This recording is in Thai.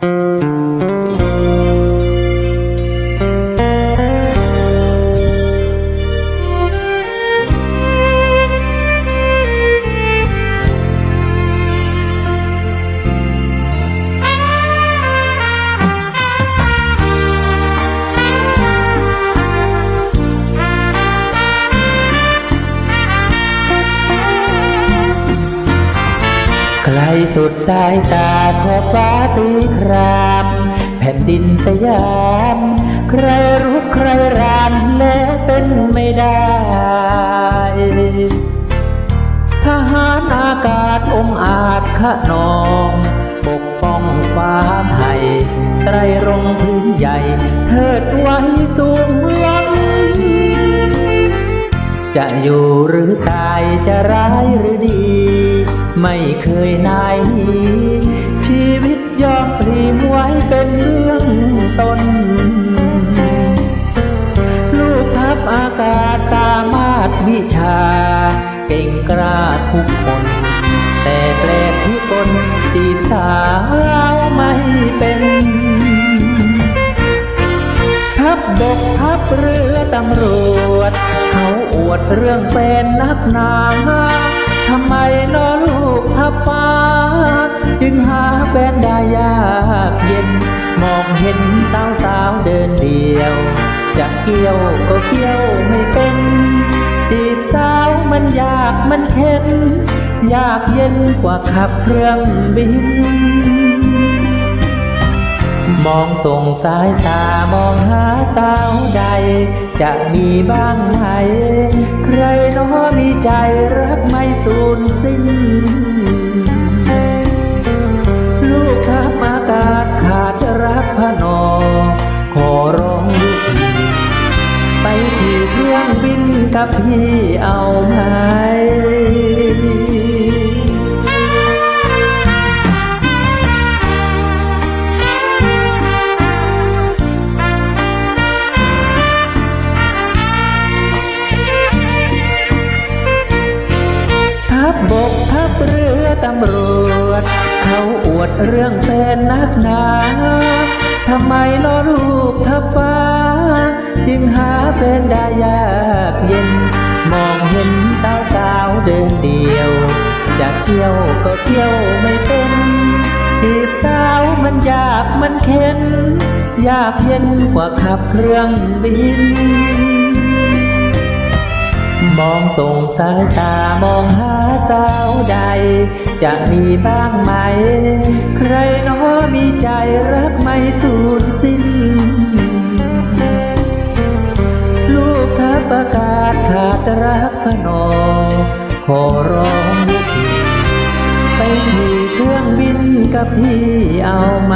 ไสุดสายตาขอฟ้าตีครามแผ่นดินสยาม ใครรุกใครรานแล้วเป็นไม่ได้ ทหารอากาศองอาจขนอง ปกป้องฟ้าไทย ไตรรงพื้นใหญ่ เทิดไว้สูงล้นจะอยู่หรือตายจะร้ายหรือดี ไม่เคยนายชีวิตยอมพลีไว้เป็นเรื่องต้น ลูกทัพอากาศตามาดวิชา เก่งกล้าทุกคน แต่แปลกที่คนจีบสาวไม่เป็นทัพบกทัพเรือตำรวจ เขาอวดเรื่องเป็นนักหนาทำไมนอลู แฟนได้ยากเย็น มองเห็นสาวสาวเดินเดียว จะเกี่ยวก็เกี่ยวไม่เป็น จีบสาวมันยากมันเข็น ยากเย็นกว่าขับเครื่องบิน มองส่งสายตามองหาสาวใด จะมีบ้างไหมใครน้อมีใจ กับพี่เอาไหมทัพบกทัพเรือตำรวจ เขาอวดเรื่องเป็นนักหนาทำไมล้อลูกทัพฟ้า เที่ยวก็เที่ยวไม่เป็นจีบสาวมันยากมันเข็น ยากเย็นกว่าขับเครื่องบิน มองส่งสายตามองหาสาวใด จะมีบ้างไหม ใครน้อมีใจรักไม่สูญสิ้นลูกทัพอากาศขาดรักพนอขอร กับพี่เอาไหม